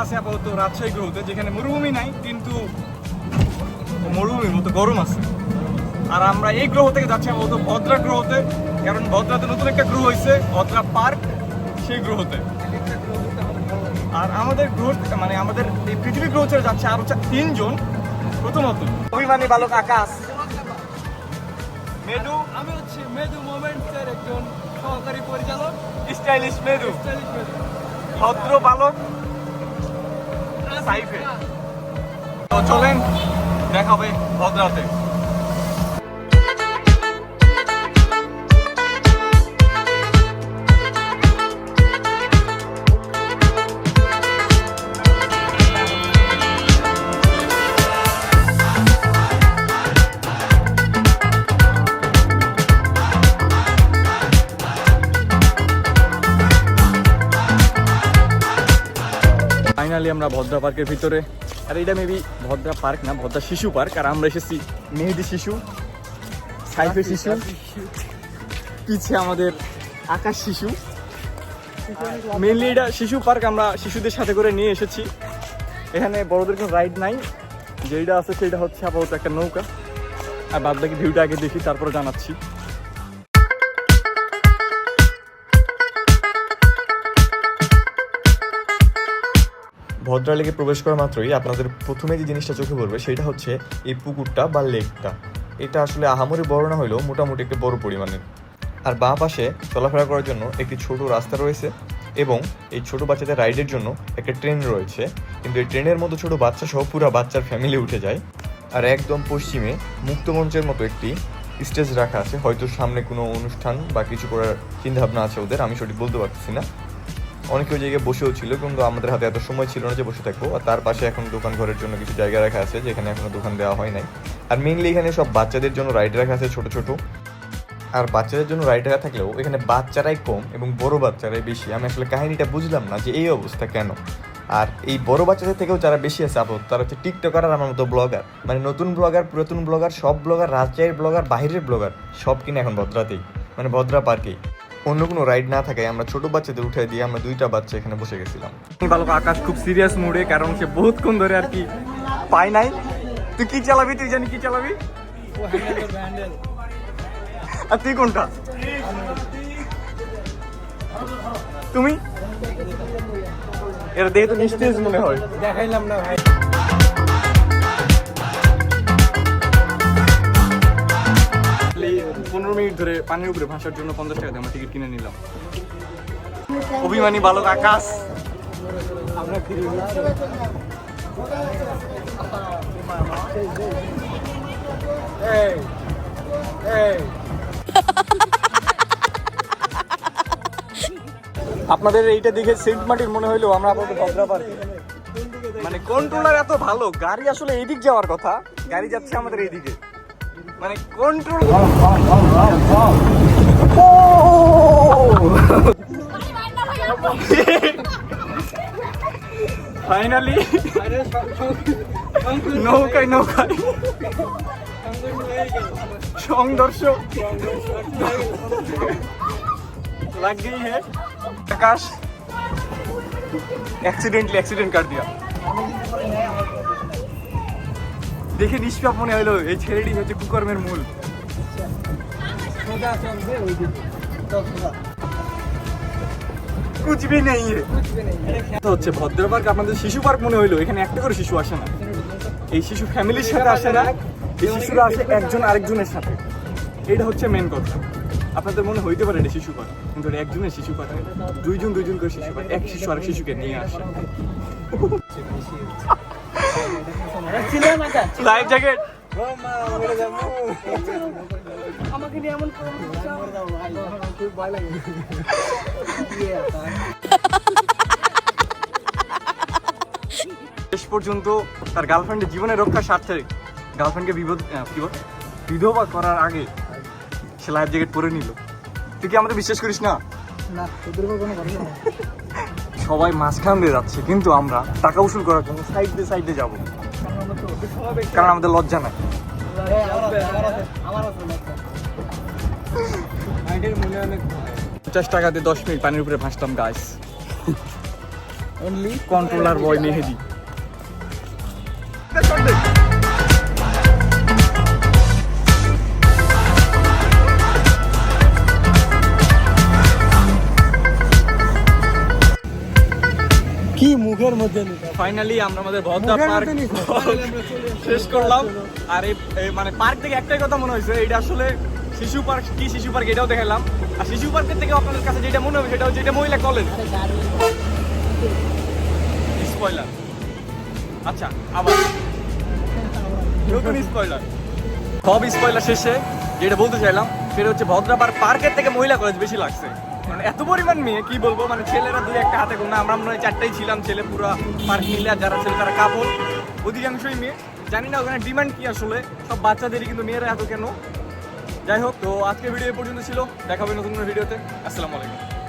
আছি আপাতত রাজশাহী গ্রহতে যেখানে মরুভূমি নাই কিন্তু মরুভূমির মতো গরম আছে। আর আমরা এই গ্রহ থেকে যাচ্ছি আপাতত ভদ্রা গ্রহতে কারণ ভদ্রাতে নতুন একটা গ্রহ হয়েছে ভদ্রা পার্ক সেই গ্রহতে। আর আমাদের গ্রহ মানে আমাদের এই পৃথিবী গ্রহ ছেড়ে যাচ্ছে আরও চা- তিনজন প্রথমত অভিমানী বালক আকাশ। মেদু আমি হচ্ছে মেদু মোমেন্টসের একজন সহকারী পরিচালক। স্টাইলিশ মেদু। স্টাইলিশ মেদু। ভদ্র বালক। সাইফে। তো চলেন দেখাবে ভদ্রাতে। ফাইনালি আমরা ভদ্রা পার্কের ভিতরে। আর এটা মেবি ভদ্রা পার্ক না ভদ্রা শিশু পার্ক। আর আমরা এসেছি মেহেদি শিশু সাইফের শিশু পিছে আমাদের আকাশ শিশু। মেনলি এটা শিশু পার্ক আমরা শিশুদের সাথে করে নিয়ে এসেছি। এখানে বড়দের কোনো রাইড নাই। যেটা আছে সেটা হচ্ছে আপাতত একটা নৌকা। আর বাদ বাকি ভিউটা আগে দেখি তারপরে জানাচ্ছি। ভদ্রা লেকে প্রবেশ করা মাত্রই আপনাদের প্রথমে যে জিনিসটা চোখে পড়বে সেটা হচ্ছে এই পুকুরটা বা লেকটা। এটা আসলে আহামরি বড় না হলেও মোটামুটি একটা বড় পরিমাণের। আর বাঁ পাশে চলাফেরা করার জন্য একটি ছোট রাস্তা রয়েছে এবং এই ছোট বাচ্চাদের রাইডের জন্য একটা ট্রেন রয়েছে। কিন্তু এই ট্রেনের মতো ছোট বাচ্চা সহ পুরো বাচ্চার ফ্যামিলি উঠে যায়। আর একদম পশ্চিমে মুক্তমঞ্চের মতো একটি স্টেজ রাখা আছে। হয়তো সামনে কোনো অনুষ্ঠান বা কিছু করার চিন্তাভাবনা আছে ওদের, আমি সঠিক বলতে পারতেছি না। অনেকে ওই জায়গায় বসেও ছিল, কিন্তু আমাদের হাতে এত সময় ছিল না যে বসে থাকব। আর তার পাশে এখন দোকান ঘরের জন্য কিছু জায়গা রাখা আছে, যেখানে এখনও দোকান দেওয়া হয় নাই। আর মেইনলি এখানে সব বাচ্চাদের জন্য রাইড রাখা আছে ছোট ছোট। আর বাচ্চাদের জন্য রাইড রাখা থাকলেও এখানে বাচ্চারাই কম এবং বড় বাচ্চারাই বেশি। আমি আসলে কাহিনীটা বুঝলাম না যে এই অবস্থা কেন। আর এই বড় বাচ্চাদের থেকেও যারা বেশি আছে আপাতত, তারা হচ্ছে টিকটকার আর আমার মতো ব্লগার মানে নতুন ব্লগার পুরাতন ব্লগার সব ব্লগার রাজশাহীর ব্লগার বাইরের ব্লগার সব কিনে এখন ভদ্রাতেই। মানে ভদ্রা পার্কেই অন্য কোনো রাইড না থাকায় আমরা ছোট বাচ্চাদের উঠে দিয়ে আমরা দুইটা বাচ্চা এখানে বসে গেছিলাম। বালক আকাশ খুব সিরিয়াস মুডে কারণ সে বহুতক্ষণ ধরে আর কি পায় নাই। তুই কি চালাবি তুই জানি কি চালাবি? আর তুই কোনটা? তুমি? এটা দেখে তো নিস্তেজ মনে হয়। দেখাইলাম না ভাই। পনেরো মিনিট ধরে পানির উপরে ভাসার জন্য পঞ্চাশ টাকা দিয়ে আমরা টিকিট কিনে নিলাম। অভিমানী বালক আকাশ। এই আপনাদের এইটা দেখে সেন্ট মার্টিন মনে হইল আমরা আপাতত ভদ্রা মানে কন্ট্রোলার এত ভালো, গাড়ি আসলে এইদিক যাওয়ার কথা। গাড়ি যাচ্ছে আমাদের এইদিকে মানে কন্ট্রোল ফাইনালি নৌকায় নৌকায় সংঘর্ষ लग गई है प्रकाश एक्सीडेंटली एक्सीडेंट कर दिया দেখে নিষ্পাপ মনে হলো, এই ছেলেটি হচ্ছে কুকর্মের মূল। কুচবি নেই হচ্ছে ভদ্র পার্ক, আপনাদের শিশু পার্ক মনে হইল, এখানে একটা করে শিশু আসে না। এই শিশু ফ্যামিলির সাথে আসে না, এই শিশুরা আসে একজন আরেকজনের সাথে। এটা হচ্ছে মেন কথা। আপনাদের মনে হইতে পারে এটা শিশু পার্ক, কিন্তু একজনের শিশু পার্ক দুইজন দুইজন করে শিশু পার্ক, এক শিশু আরেক শিশুকে নিয়ে আসে। লাইফ জ্যাকেট আমাকে নিয়ে এমন খুব ভয় লাগে। শেষ পর্যন্ত তার গার্লফ্রেন্ডের জীবনের রক্ষার স্বার্থে গার্লফ্রেন্ডকে বিপদ কি বল? বিধবা করার আগে সে লাইফ জ্যাকেট পরে নিল। তুই কি আমাদের বিশ্বাস করিস না? না তোদের কোনো কথা না সবাই মাঝখান দিয়ে যাচ্ছে, কিন্তু আমরা টাকা উসুল করার জন্য সাইড দিয়ে সাইডে যাব। কারণ আমাদের লজ্জা নাই। পঞ্চাশ টাকা দিয়ে দশ মিনিট পানির উপরে ভাসতাম গাছ অনলি কন্ট্রোলার বয় মেহেদি। মুখের মধ্যে ফাইনালি আমরা আমাদের ভদ্রা পার্ক শেষ করলাম। আর এই মানে পার্ক থেকে একটাই কথা মনে হয়েছে এটা আসলে শিশু পার্ক কি শিশু পার্ক এটাও দেখালাম। আর শিশু পার্কের থেকে আপনাদের কাছে যেটা মনে হবে সেটা হচ্ছে এটা মহিলা কলেজ। স্পয়লার আচ্ছা আবার। নতুন স্পয়লার সব স্পয়লার শেষে যেটা বলতে চাইলাম সেটা হচ্ছে ভদ্রাপার পার্কের থেকে মহিলা কলেজ বেশি লাগছে। এত পরিমাণ মেয়ে, কি বলব? মানে ছেলেরা দুই একটা হাতে গোনা। আমরা মনে হয় চারটাই ছিলাম ছেলে পুরো পার্ক মিলে যারা ছিল তারা কাপড় অধিকাংশই মেয়ে। জানি না ওখানে ডিমান্ড কি আসলে। সব বাচ্চাদেরই কিন্তু মেয়েরা এত কেন? যাই হোক, তো আজকে ভিডিও পর্যন্ত ছিল। দেখা হবে নতুন ভিডিওতে আসসালামু আলাইকুম।